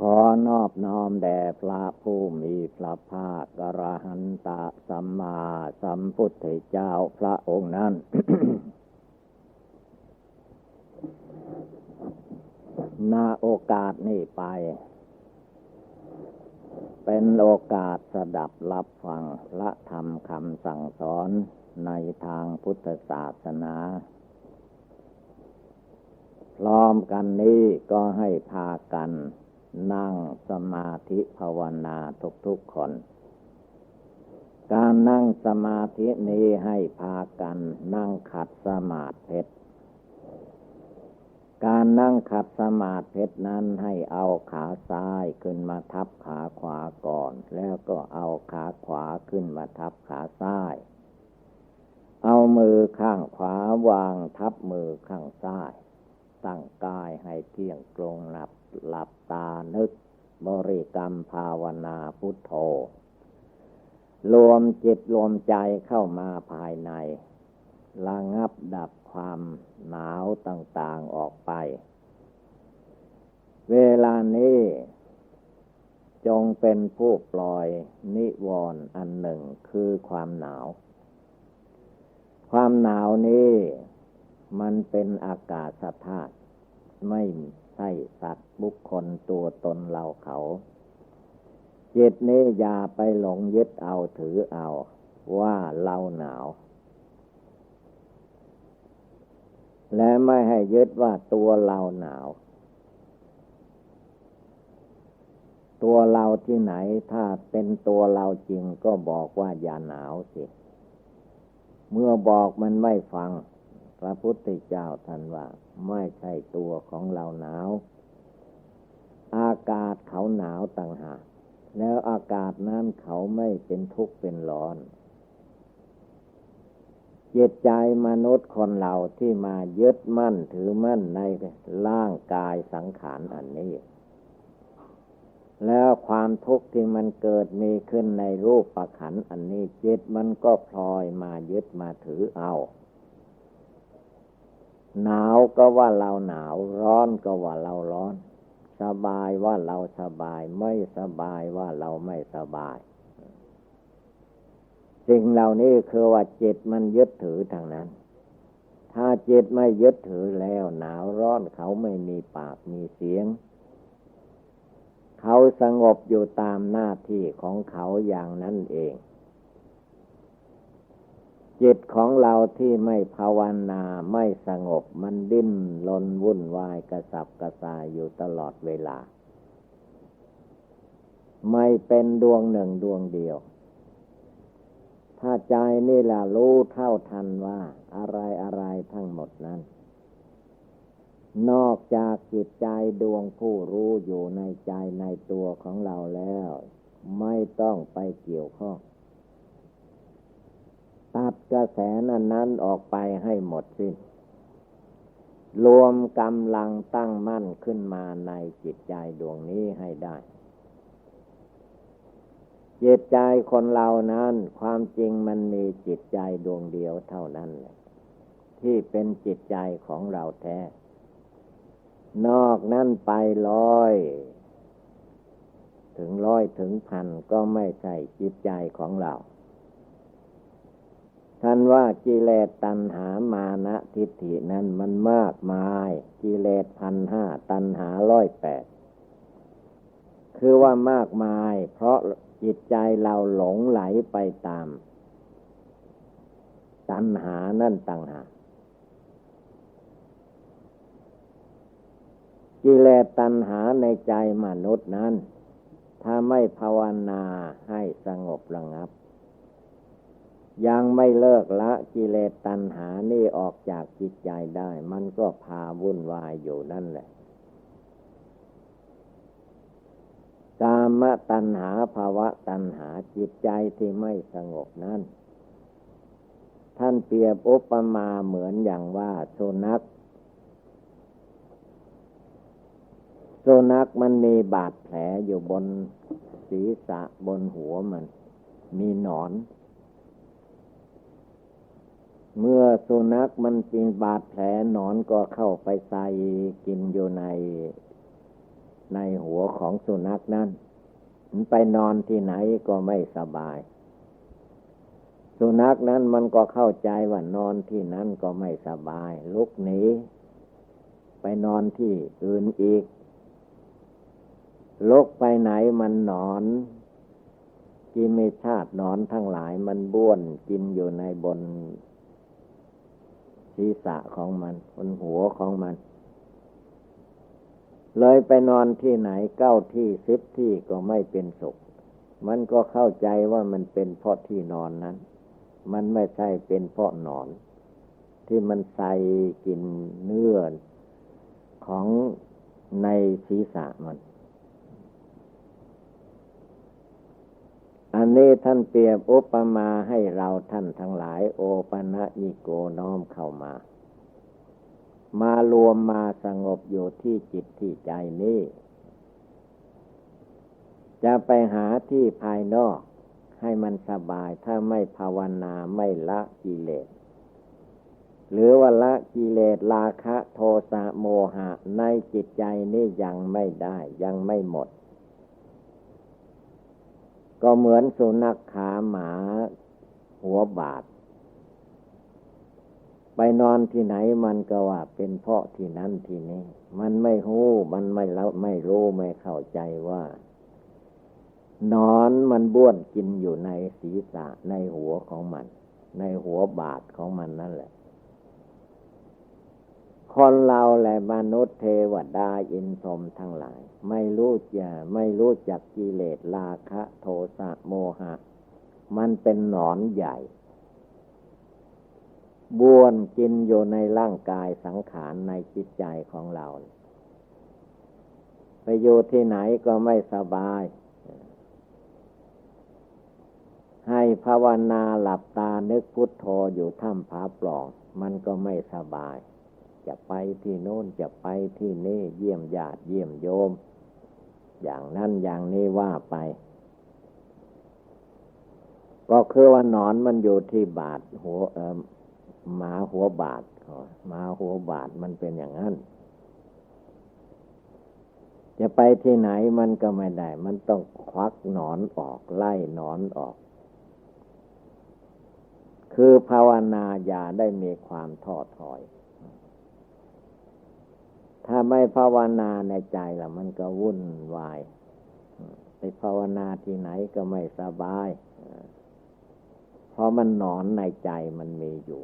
ขอนอบน้อมแด่พระผู้มีพระภาคกระหันตะสัมมาสัมพุทธเจ้าพระองค์นั้น นาโอกาสนี้ไป เป็นโอกาสสดับรับฟังพระธรรมคำสั่งสอนในทางพุทธศาสนาพร้อมกันนี้ก็ให้พากัน นั่งสมาธิภาวนาทุกๆคน การนั่งสมาธินี้ให้พากันนั่งขัดสมาธิการนั่งขัดสมาธินั้นให้เอาขาซ้ายขึ้นมาทับขาขวาก่อน แล้วก็เอาขาขวาขึ้นมาทับขาซ้าย เอามือข้างขวาวางทับมือข้างซ้าย กายให้เที่ยงตรงหลับหลับตานึก บริกรรมภาวนาพุทโธ รวมจิตรวมใจเข้ามาภายในระงับดับความหนาวต่างๆออกไป เวลานี้จงเป็นผู้ปล่อยนิวรณ์อันหนึ่งคือความหนาว ความหนาวนี้มันเป็นอากาศธาตุ ไม่ใช่สัตว์บุคคลตัวตนเราเขาจิตนี้อย่าไปหลงยึดเอาถือเอา ว่าเราหนาว และไม่ให้ยึดว่าตัวเราหนาว ตัวเราที่ไหนถ้าเป็นตัวเราจริงก็บอกว่าอย่าหนาวสิ เมื่อบอกมันไม่ฟัง พระพุทธเจ้าท่านว่า ไม่ใช่ตัวของเราหนาว อากาศเขาหนาวต่างหากแล้วอากาศนั้นเขาไม่เป็นทุกข์เป็นร้อนเจตใจมนุษย์คนเราที่มายึดมั่นถือมั่นในร่างกายสังขารอันนี้ แล้วความทุกข์ที่มันเกิดมีขึ้นในรูปประขันอันนี้จิตมันก็พลอยมายึดมาถือเอา หนาวก็ว่าเราหนาว ร้อนก็ว่าเราร้อน สบายว่าเราสบาย ไม่สบายว่าเราไม่สบาย สิ่งเหล่านี้คือว่าจิตมันยึดถือทางนั้น ถ้าจิตไม่ยึดถือแล้ว หนาวร้อนเขาไม่มีปากมีเสียง เขาสงบอยู่ตามหน้าที่ของเขาอย่างนั้นเอง จิตของเราที่ไม่ภาวนาไม่สงบมันดิ้นลนวุ่นวายกระสับกระส่ายอยู่ตลอดเวลา ไม่เป็นดวงหนึ่งดวงเดียว ถ้าใจนี่แหละรู้เท่าทันว่า อะไรอะไรทั้งหมดนั้น นอกจากจิตใจดวงผู้รู้อยู่ในใจในตัวของเราแล้ว ไม่ต้องไปเกี่ยวข้อง ตัดกระแสนั้นนั้นออกไปให้หมดสิ้น รวมกำลังตั้งมั่นขึ้นมาในจิตใจดวงนี้ให้ได้จิตใจคนเรานั้น ความจริงมันมีจิตใจดวงเดียวเท่านั้นที่เป็นจิตใจของเราแท้ นอกนั้นไปร้อย ถึงร้อยถึงพันก็ไม่ใช่จิตใจของเรา ท่านว่ากิเลสตัณหามานะทิฏฐินั้นมันมากมาย กิเลสพันห้าตัณหาร้อยแปดคือว่ามากมาย เพราะจิตใจเราหลงไหลไปตาม ตัณหานั่นต่างหากกิเลสตัณหาในใจมนุษย์นั้น ถ้าไม่ภาวนาให้สงบระงับ ยังไม่เลิกละกิเลสตัณหานี่ออกจากจิตใจได้ มันก็พาวุ่นวายอยู่นั่นแหละ กามตัณหาภาวะตัณหาจิตใจที่ไม่สงบนั้น ท่านเปรียบอุปมาเหมือนอย่างว่าสุนัขสุนัขมันมีบาดแผลอยู่บนศีรษะบนหัวมัน มีหนอน เมื่อสุนัขมันปีนบาดแผลหนอนก็เข้าไปใส่กินอยู่ใน ในหัวของสุนัขนั้นมันไปนอนที่ไหนก็ไม่สบาย สุนัขนั้นมันก็เข้าใจว่านอนที่นั้นก็ไม่สบาย ลุกหนีไปนอนที่อื่นอีกลกไปไหนมันนอนกินไม่ชาตินอนทั้งหลายมันบ้วนกินอยู่ในบน ศีรษะของมันบนหัวของมัน เลยไปนอนที่ไหนเก้าที่สิบที่ก็ไม่เป็นสุข มันก็เข้าใจว่ามันเป็นเพราะที่นอนนั้น มันไม่ใช่เป็นเพราะนอน ที่มันใส่กินเนื้อของในศีรษะมัน อันนี้ท่านเปรียบอุปมาให้เราท่านทั้งหลาย โอปะนะยิโกน้อมเข้ามา มารวมมาสงบอยู่ที่จิตที่ใจนี้ จะไปหาที่ภายนอก ให้มันสบายถ้าไม่ภาวนาไม่ละกิเลส หรือว่าละกิเลสราคะโทสะโมหะในจิตใจนี่ยังไม่ได้ยังไม่หมด ก็เหมือนสุนัขขาหมาหัวบาด ไปนอนที่ไหนมันก็ว่าเป็นเพราะที่นั้นที่นี้ มันไม่หู้มันไม่แล้วไม่รู้ไม่เข้าใจว่านอนมันบ้วนกินอยู่ในศีรษะในหัวของมัน ในหัวบาดของมันนั่นแหละ คนเราและมนุษย์เทวดาอินทรมทั้งหลาย ไม่รู้จะไม่รู้จักกิเลสราคะโทสะโมหะ มันเป็นหนอนใหญ่บวนกินอยู่ในร่างกายสังขารในจิตใจของเรา ไปอยู่ที่ไหนก็ไม่สบาย ให้ภาวนาหลับตานึกพุทโธอยู่ถ้ำผาปล่อง มันก็ไม่สบาย จะไปที่โน้นจะไปที่นี่เยี่ยมญาติเยี่ยมโยม อย่างนั้นอย่างนี้ว่าไป ก็คือว่านอนมันอยู่ที่บาทหัวเออหมาหัวบาทหมาหัวบาทมันเป็นอย่างนั้น จะไปที่ไหนมันก็ไม่ได้ มันต้องควักหนอนออกไล่หนอนออกคือภาวนาอย่าได้มีความท้อถอย ถ้าไม่ภาวนาในใจละมันก็วุ่นวาย ไปภาวนาที่ไหนก็ไม่สบาย เพราะมันหนอนในใจมันมีอยู่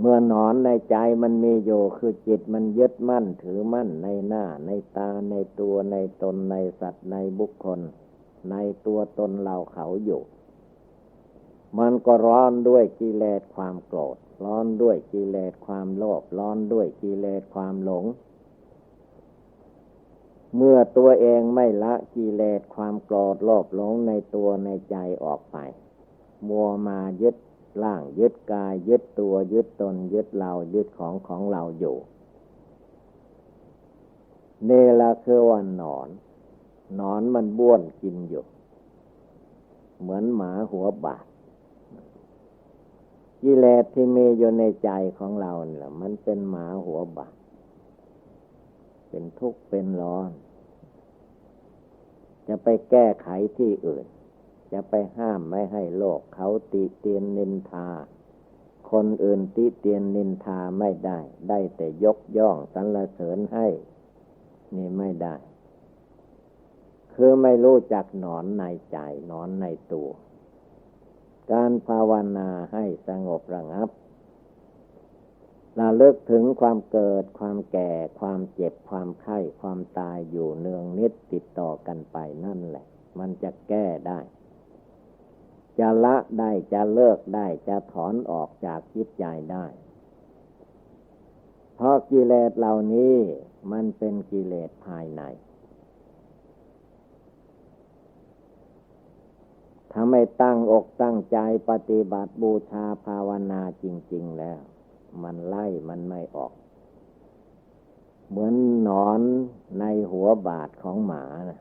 เมื่อหนอนในใจมันมีอยู่คือจิตมันยึดมั่นถือมั่นในหน้า ในตาในตัวในตนในสัตว์ในบุคคล ในตัวตนเราเขาอยู่ มันก็ร้อนด้วยกิเลสความโกรธ ร้อนด้วยกิเลสความโลภร้อนด้วยกิเลสความหลง เมื่อตัวเองไม่ละกิเลสความโกรธโลภหลงในตัวในใจออกไป มัวมายึดร่างยึดกายยึดตัวยึดตนยึดเรายึดของของเราอยู่เนละคือว่านอนนอนมันบ้วนกินอยู่ เหมือนหมาหัวบาด กิเลสที่มีอยู่ในใจของเราเนี่ยมันเป็นหมาหัวบาดเป็นทุกข์เป็นร้อน จะไปแก้ไขที่อื่น จะไปห้ามไม่ให้โลกเขาติเตียนนินทา คนอื่นติเตียนนินทาไม่ได้ ได้แต่ยกย่องสรรเสริญให้ นี่ไม่ได้ คือไม่รู้จักหนอนในใจหนอนในตัว การภาวนาให้สงบระงับระลึกถึงความเกิดความแก่ความเจ็บความไข้ความตายอยู่เนืองนิดติดต่อกันไปนั่นแหละ มันจะแก้ได้ จะละได้จะเลิกได้จะถอนออกจากจิตใจได้ เพราะกิเลสเหล่านี้มันเป็นกิเลสภายใน ถ้ ถ้า ไม่ตั้งอกตั้งใจปฏิบัติบูชาภาวนาจริง ๆ แล้ว มันไล่มันไม่ออก เหมือนหนอนในหัวบาดของหมานะ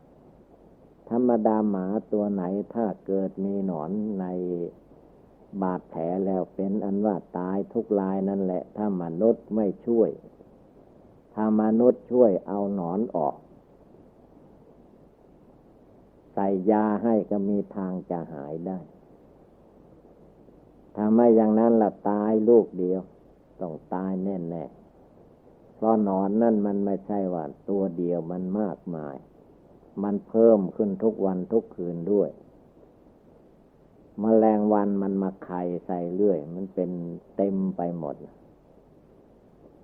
ธรรมดาหมาตัวไหนถ้าเกิดมีหนอนในบาดแผลแล้วเป็นอันว่าตายทุกลายนั่นแหละ ถ้ามนุษย์ไม่ช่วย ถ้ามนุษย์ช่วยเอาหนอนออก ใส่ยาให้ก็มีทางจะหายได้ ถ้าไม่อย่างนั้นละตายลูกเดียว ต้องตายแน่ๆ เพราะนอนนั่นมันไม่ใช่ว่าตัวเดียวมันมากมาย มันเพิ่มขึ้นทุกวันทุกคืนด้วยมแมลงวันมันมาไข่ใส่เรื่อย มันเป็นเต็มไปหมด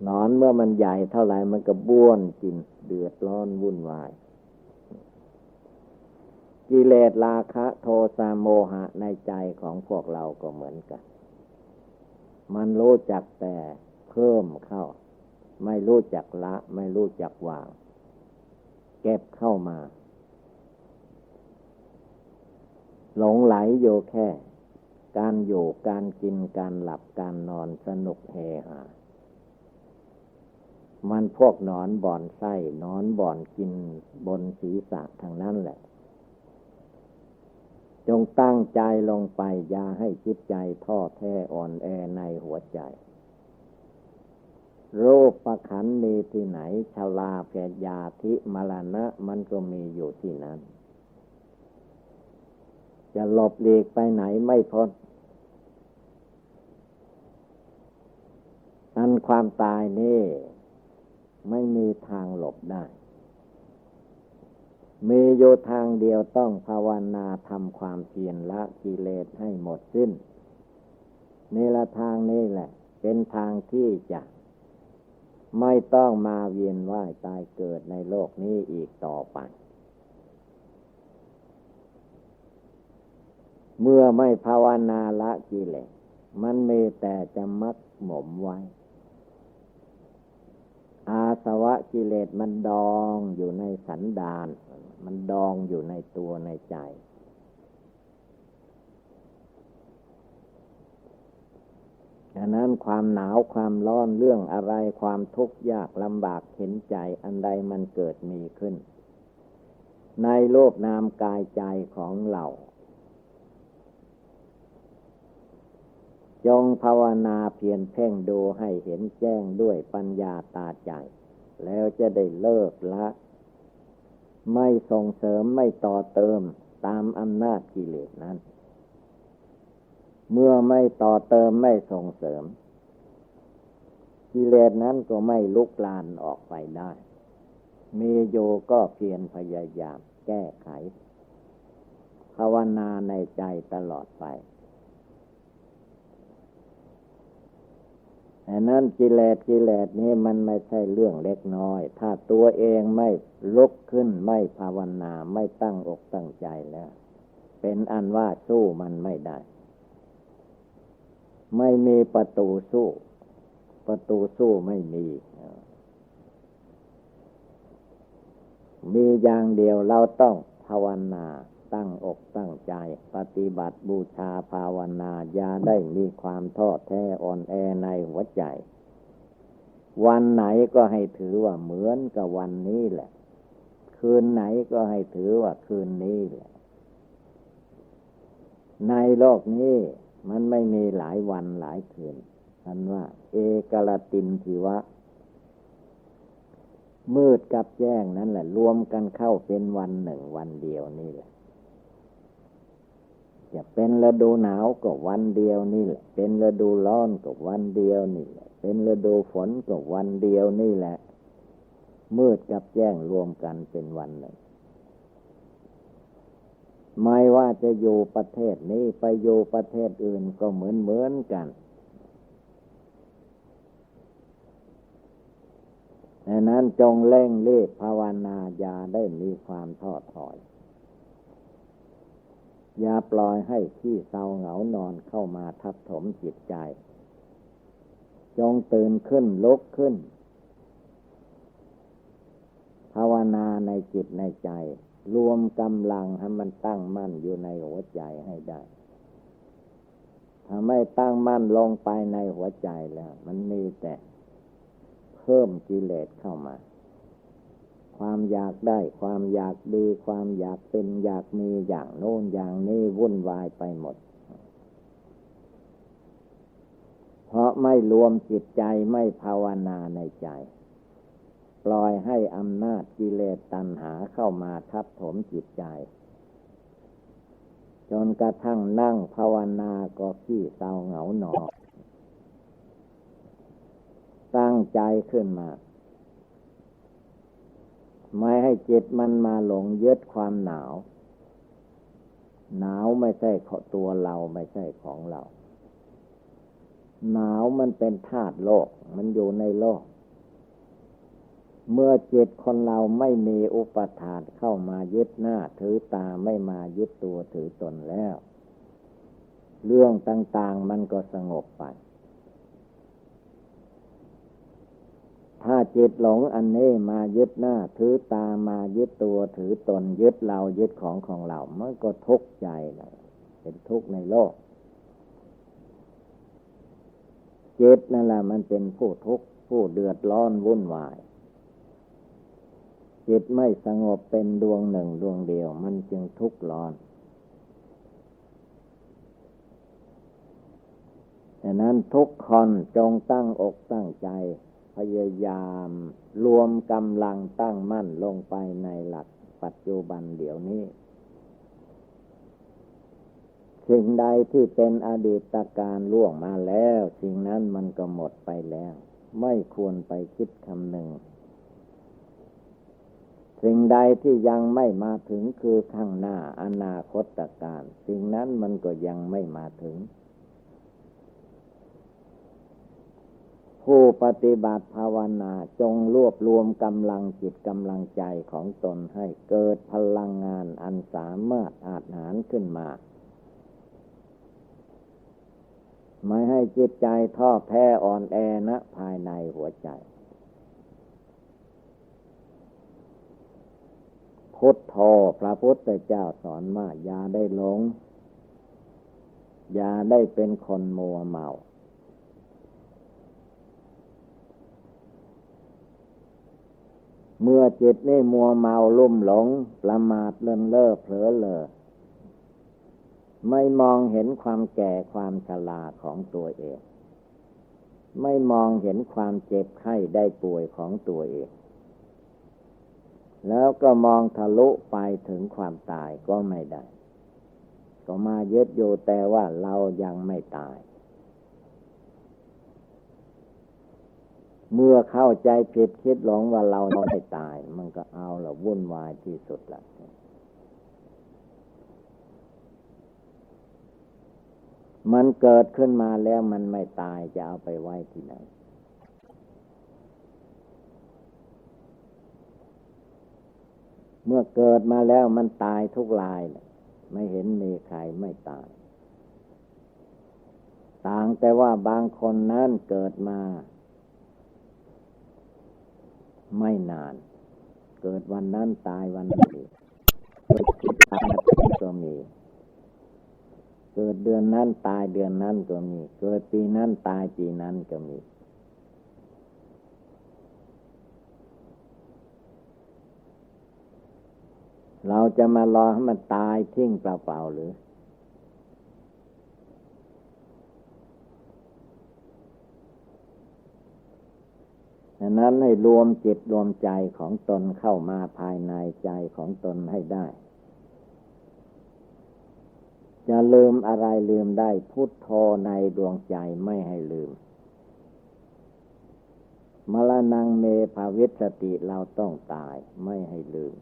นอนเมื่อมันใหญ่เท่าไหร่มันก็บ้วนกินเดือดร้อนวุ่นวาย กิเลสราคะโทสะโมหะในใจของพวกเราก็เหมือนกัน มันรู้จักแต่เพิ่มเข้า ไม่รู้จักละ ไม่รู้จักวาง เก็บเข้ามา หลงไหลอยู่แค่ การอยู่การกินการหลับการนอนสนุกเฮฮามันพวกนอนบ่อนไส้นอนบ่อนกินบนศีรษะทางนั้นแหละ จงตั้งใจลงไป อย่าให้จิตใจท้อแท้อ่อนแอในหัวใจ โรคประขันมีที่ไหนชลาแพยาธิมรณะมันก็มีอยู่ที่นั้น จะหลบหลีกไปไหนไม่พ้นอันความตายนี่ ไม่มีทางหลบได้ มีโยทางเดียวต้องภาวนาทำความเพียรละกิเลสให้หมดสิ้นนี่ละทางนี้แหละ เป็นทางที่จะ ไม่ต้องมาเวียนว่ายตายเกิดในโลกนี้อีกต่อไป เมื่อไม่ภาวนาละกิเลสมันมีแต่จะมักหมมไว้ อาสวะกิเลสมันดองอยู่ในสันดาน มันดองอยู่ในตัวในใจ ดังนั้นความหนาวความร้อนเรื่องอะไรความทุกข์ยากลำบากเห็นใจอันใดมันเกิดมีขึ้น ในโลกนามกายใจของเรา จงภาวนาเพียรเพ่งดูให้เห็นแจ้งด้วยปัญญาตาใจ แล้วจะได้เลิกละ ไม่ส่งเสริมไม่ต่อเติมตามอำนาจกิเลสนั้น เมื่อไม่ต่อเติมไม่ส่งเสริม กิเลสนั้นก็ไม่ลุกลานออกไปได้ เมโยก็เพียรพยายามแก้ไข ภาวนาในใจตลอดไป แต่นั้นกิเลสกิเลสนี้มันไม่ใช่เรื่องเล็กน้อย ถ้าตัวเองไม่ลุกขึ้นไม่ภาวนาไม่ตั้งอกตั้งใจแล้ว เป็นอันว่าสู้มันไม่ได้ ไม่มีประตูสู้ ประตูสู้ไม่มี มีอย่างเดียวเราต้องภาวนา ตั้งอกตั้งใจ ปฏิบัติบูชาภาวนาอย่าได้มีความท้อแท้อ่อนแอในหัวใจ วันไหนก็ให้ถือว่าเหมือนกับวันนี้แหละ คืนไหนก็ให้ถือว่าคืนนี้แหละ ในโลกนี้มันไม่มีหลายวันหลายคืนท่านว่า เอกลตินทิวะ มืดกับแจ้งนั่นแหละ รวมกันเข้าเป็นวันหนึ่งวันเดียวนี่แหละ จะเป็นฤดูหนาวก็วันเดียวนี่แหละ เป็นฤดูร้อนก็วันเดียวนี่แหละ เป็นฤดูฝนก็วันเดียวนี่แหละ มืดกับแจ้งรวมกันเป็นวันหนึ่ง ไม่ว่าจะอยู่ประเทศนี้ไปอยู่ประเทศอื่นก็เหมือนเหมือนกันดังนั้นจงเล่งเล่ภาวนาอย่าได้มีความท้อถอย อย่าปล่อยให้ที่เศร้าเหงานอนเข้ามาทับถมจิตใจ จงตื่นขึ้นลุกขึ้น ภาวนาในจิตในใจ รวมกำลังให้มันตั้งมั่นอยู่ในหัวใจให้ได้ถ้าไม่ตั้งมั่นลงไปในหัวใจแล้ว มันมีแต่เพิ่มกิเลสเข้ามา ความอยากได้ ความอยากดี ความอยากเป็นอยากมีอย่างโน้นอย่างนี้วุ่นวายไปหมด เพราะไม่รวมจิตใจไม่ภาวนาในใจ ปล่อยให้อำนาจกิเลสตัณหาเข้ามาทับถมจิตใจ จนกระทั่งนั่งภาวนาก็ขี้เศร้าเหงาหนอตั้งใจขึ้นมา ไม่ให้จิตมันมาหลงยึดความหนาว หนาวไม่ใช่ตัวเราไม่ใช่ของเรา หนาวมันเป็นธาตุโลก มันอยู่ในโลก เมื่อจิตคนเราไม่มีอุปทานเข้ามายึดหน้า ถือตาไม่มายึดตัวถือตนแล้ว เรื่องต่าง ๆ มันก็สงบไป ถ้าจิตหลงอันนี้มายึดหน้าถือตามายึดตัวถือตนยึดเรายึดของของเรา มันก็ทุกข์ใจเลยเป็นทุกข์ในโลกจิตนั่นแหละมันเป็นผู้ทุกข์ผู้เดือดร้อนวุ่นวาย จิตไม่สงบเป็นดวงหนึ่งดวงเดียว มันจึงทุกข์ร้อนดังนั้นทุกคนจงตั้งอกตั้งใจ พยายามรวมกำลังตั้งมั่นลงไปในหลักปัจจุบันเดี๋ยวนี้ สิ่งใดที่เป็นอดีตการล่วงมาแล้ว สิ่งนั้นมันก็หมดไปแล้ว ไม่ควรไปคิดคำหนึ่ง สิ่งใดที่ยังไม่มาถึงคือข้างหน้าอนาคตการ สิ่งนั้นมันก็ยังไม่มาถึง ผู้ปฏิบัติภาวนาจงรวบรวมกำลังจิตกำลังใจของตนให้เกิดพลังงานอันสามารถอาจหารขึ้นมา ไม่ให้จิตใจท้อแท้อ่อนแอนะภายในหัวใจ พุทโธพระพุทธเจ้าสอนว่าอย่าได้หลง อย่าได้เป็นคนมัวเมา เมื่อจิตนี่มัวเมาลุ่มหลง ประมาทเลินเล่อเผลอเลอไม่มองเห็นความแก่ความชราของตัวเอง ไม่มองเห็นความเจ็บไข้ได้ป่วยของตัวเอง แล้วก็มองทะลุไปถึงความตายก็ไม่ได้ ก็มายึดอยู่แต่ว่าเรายังไม่ตาย เมื่อเข้าใจผิดคิดหลงว่าเราไม่ตาย มันก็เอาละวุ่นวายที่สุดละมันเกิดขึ้นมาแล้วมันไม่ตายจะเอาไปไว้ที่ไหน เมื่อเกิดมาแล้วมันตายทุกลายไม่เห็นมีใครไม่ตาย ต่างแต่ว่าบางคนนั้นเกิดมา ไม่นาน เกิดวันนั้นตายวันนี้เกิดตายก็มี เกิดเดือนนั้นตายเดือนนั้นก็มี เกิดปีนั้นตายปีนั้นก็มี เราจะมารอให้มันตายทิ้งเปล่าๆหรือฉะนั้นให้รวมจิตรวมใจของตนเข้ามาภายในใจของตนให้ได้ จะลืมอะไรลืมได้พุทโธในดวงใจไม่ให้ลืม มรณงเมภาวิสติเราต้องตายไม่ให้ลืม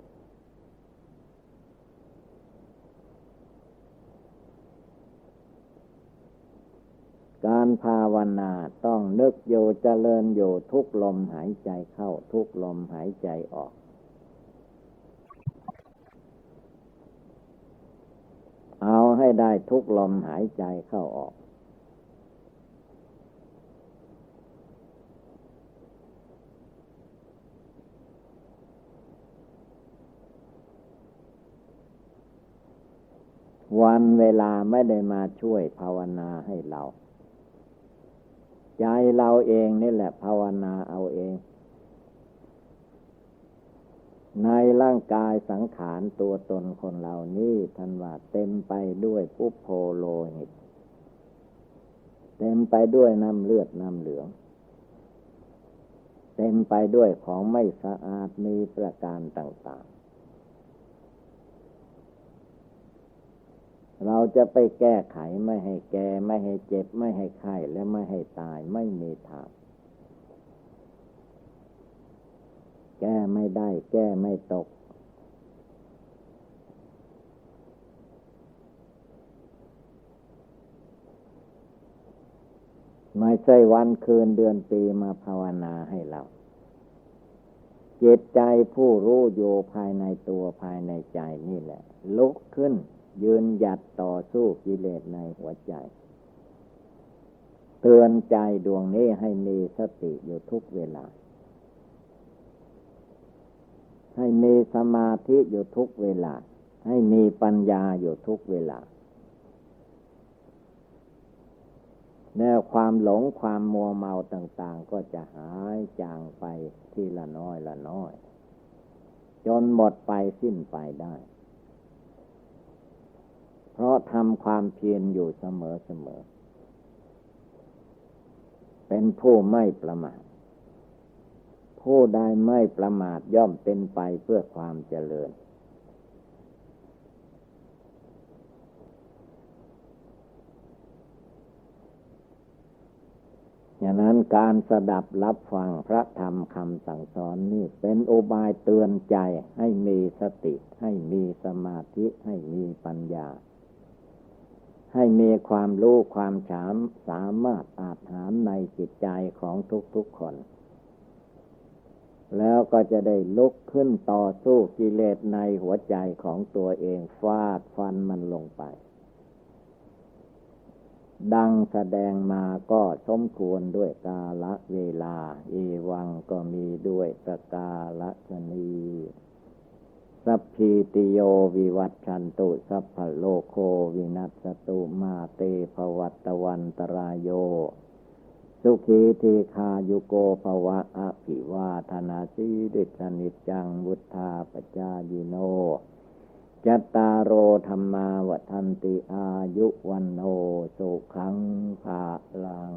การภาวนาต้องนึกอยู่เจริญอยู่ทุกลมหายใจเข้าทุกลมหายใจออก เอาให้ได้ทุกลมหายใจเข้าออก วันเวลาไม่ได้มาช่วยภาวนาให้เรา ใจเราเองนี่แหละภาวนาเอาเอง ในร่างกายสังขารตัวตนคนเรานี่ท่านว่าเต็มไปด้วยปุโพโลหิต เต็มไปด้วยน้ำเลือดน้ำเหลือง เต็มไปด้วยของไม่สะอาดมีประการต่าง เราจะไปแก้ไขไม่ให้แก่ไม่ให้เจ็บ ไม่ให้ไข้และไม่ให้ตายไม่มีทาง แก้ไม่ได้ แก้ไม่ตก ไม่ใช่วันคืนเดือนปีมาภาวนาให้เราจิตใจผู้รู้อยู่ภายในตัวภายในใจนี่แหละ ลุกขึ้น ยืนหยัดต่อสู้กิเลสในหัวใจ เตือนใจดวงนี้ให้มีสติอยู่ทุกเวลา ให้มีสมาธิอยู่ทุกเวลา ให้มีปัญญาอยู่ทุกเวลา แนวความหลงความมัวเมาต่าง ๆ ก็จะหายจางไปทีละน้อยละน้อย จนหมดไปสิ้นไปได้ เพราะทำความเพียรอยู่เสมอเสมอ เป็นผู้ไม่ประมาท ผู้ใดไม่ประมาทย่อมเป็นไปเพื่อความเจริญ อย่างนั้นการสดับรับฟังพระธรรมคำสั่งสอนนี่เป็นโอบายเตือนใจให้มีสติให้มีสมาธิให้มีปัญญา ให้มีความรู้ความฉามสามารถอาจหารในจิตใจของทุกๆคน แล้วก็จะได้ลุกขึ้นต่อสู้กิเลสในหัวใจของตัวเองฟาดฟันมันลงไป ดังแสดงมาก็สมควรด้วยกาละเวลา เอวังก็มีด้วยประกาละชนี สัพพีติโยวิวัตชันตุ สัพพโลโควินัสตุมาเตภวัตวันตรายโย สุขีทีคายุโกภวะอภิวาธนาสีดิสนิจังวุธาปจายิโน จัตตารโอธรรมาวทันติอายุวันโนสุขังภาลัง